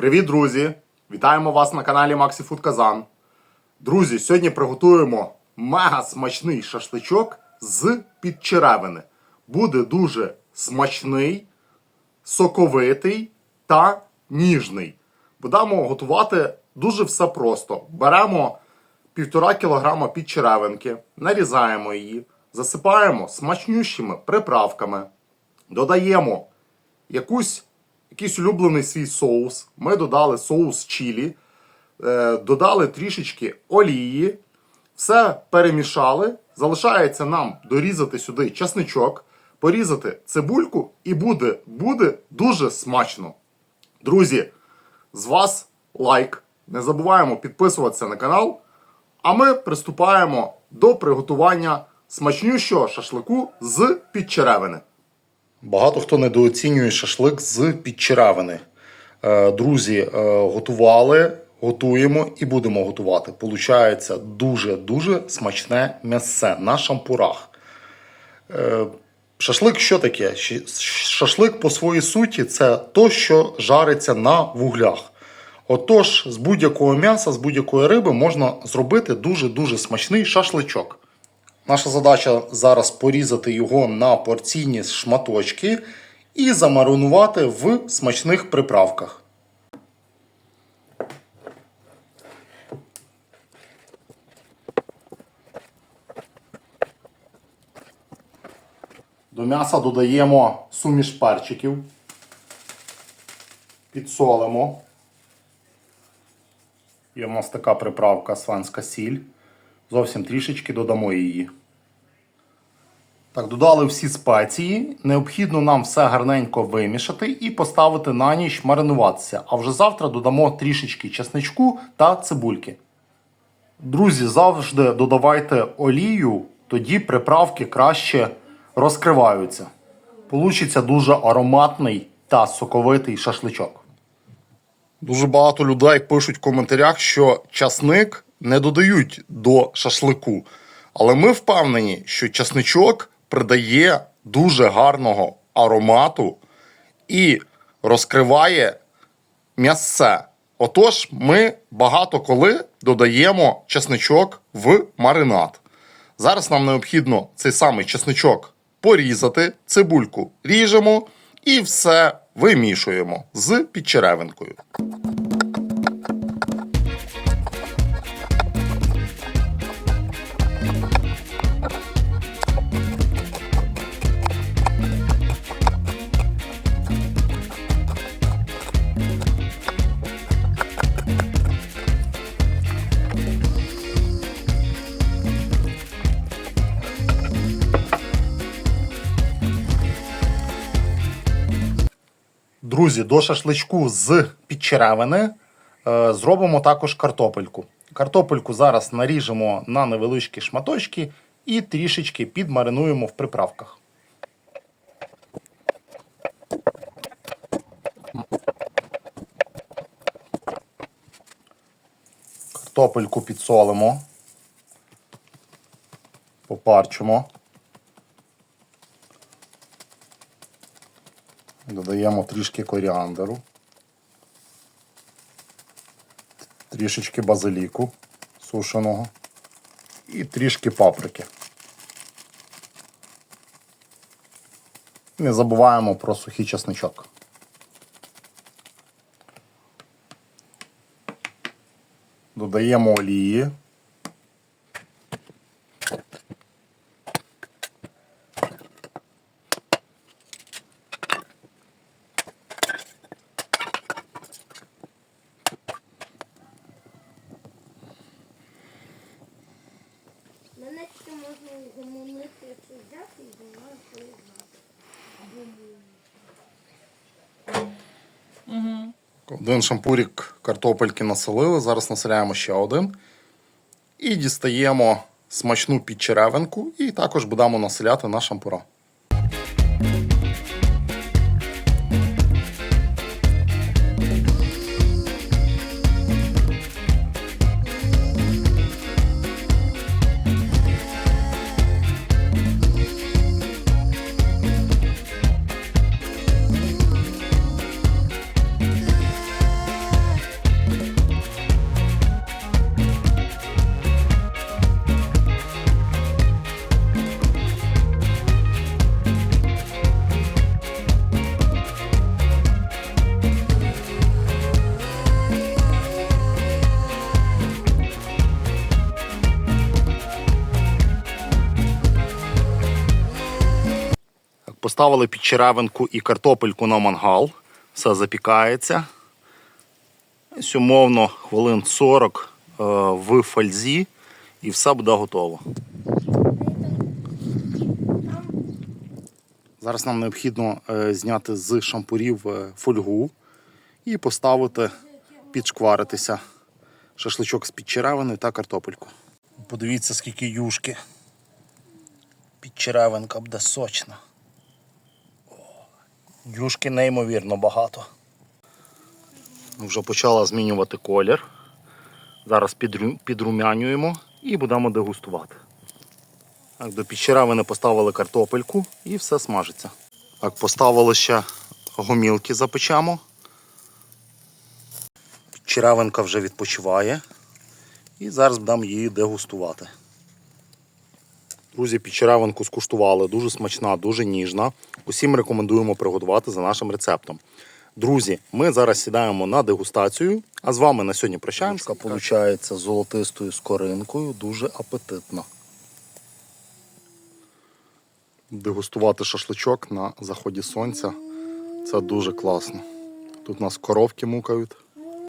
Привіт, друзі! Вітаємо вас на каналі Maxi Food Казан. Друзі, сьогодні приготуємо мега смачний шашличок з підчеревини. Буде дуже смачний, соковитий та ніжний. Будемо готувати дуже все просто. Беремо 1,5 кг підчеревинки, нарізаємо її, засипаємо смачнющими приправками, додаємо якусь, якийсь улюблений свій соус. Ми додали соус чілі, е, додали трішечки олії, все перемішали. Залишається нам дорізати сюди часничок, порізати цибульку і буде, буде дуже смачно. Друзі, з вас лайк. Не забуваємо підписуватися на канал. А ми приступаємо до приготування смачнющого шашлику з підчеревини. Багато хто недооцінює шашлик з підчеревини. Е, Друзі, е, готували, готуємо і будемо готувати. Получається дуже-дуже смачне м'ясце на шампурах. Е, Шашлик що таке? Шашлик по своїй суті це то, що жариться на вуглях. Отож, з будь-якого м'яса, з будь-якої риби можна зробити дуже-дуже смачний шашличок. Наша задача зараз порізати його на порційні шматочки і замаринувати в смачних приправках. До м'яса додаємо суміш перчиків, підсолимо. Є в нас така приправка сванська сіль. Зовсім трішечки додамо її. Так, додали всі спеції. Необхідно нам все гарненько вимішати і поставити на ніч маринуватися. А вже завтра додамо трішечки чесничку та цибульки. Друзі, завжди додавайте олію, тоді приправки краще розкриваються. Получиться дуже ароматний та соковитий шашличок. Дуже багато людей пишуть в коментарях, що часник не додають до шашлику. Але ми впевнені, що часничок придає дуже гарного аромату і розкриває м'ясце. Отож, ми багато коли додаємо чесничок в маринад. Зараз нам необхідно цей самий чесничок порізати, цибульку ріжемо і все вимішуємо з підчеревинкою. Друзі, до шашличку з підчеревини е, зробимо також картопельку. Картопельку зараз наріжемо на невеличкі шматочки і трішечки підмаринуємо в приправках. Картопельку підсолимо, попарчимо. Додаємо трішки коріандру, трішечки базиліку сушеного і трішки паприки. Не забуваємо про сухий чесничок. Додаємо олії. Ще можна гомонити чи взяти і вона поїхати. Один шампурік картопельки насолили, зараз населяємо ще один. І дістаємо смачну підчеревинку і також будемо населяти на шампура. Поставили під черевинку і картопельку на мангал. Все запікається. Ось хвилин 40 е, в фользі і все буде готово. Зараз нам необхідно е, зняти з шампурів е, фольгу і поставити підшкваритися шашличок з підчеревини та картопельку. Подивіться, скільки юшки. Підчеревинка буде сочна. Юшки неймовірно багато. Вже почала змінювати колір. Зараз підрумянюємо і будемо дегустувати. Так, до підчеревини поставили картопельку і все смажиться. Так, поставили ще гомілки запечемо. Підчеревинка вже відпочиває. І зараз будемо її дегустувати. Друзі, підчеревинку скуштували. Дуже смачна, дуже ніжна. Усім рекомендуємо приготувати за нашим рецептом. Друзі, ми зараз сідаємо на дегустацію, а з вами на сьогодні прощаємося. Виходить золотистою скоринкою, дуже апетитно. Дегустувати шашличок на заході сонця це дуже класно. Тут нас коровки мукають.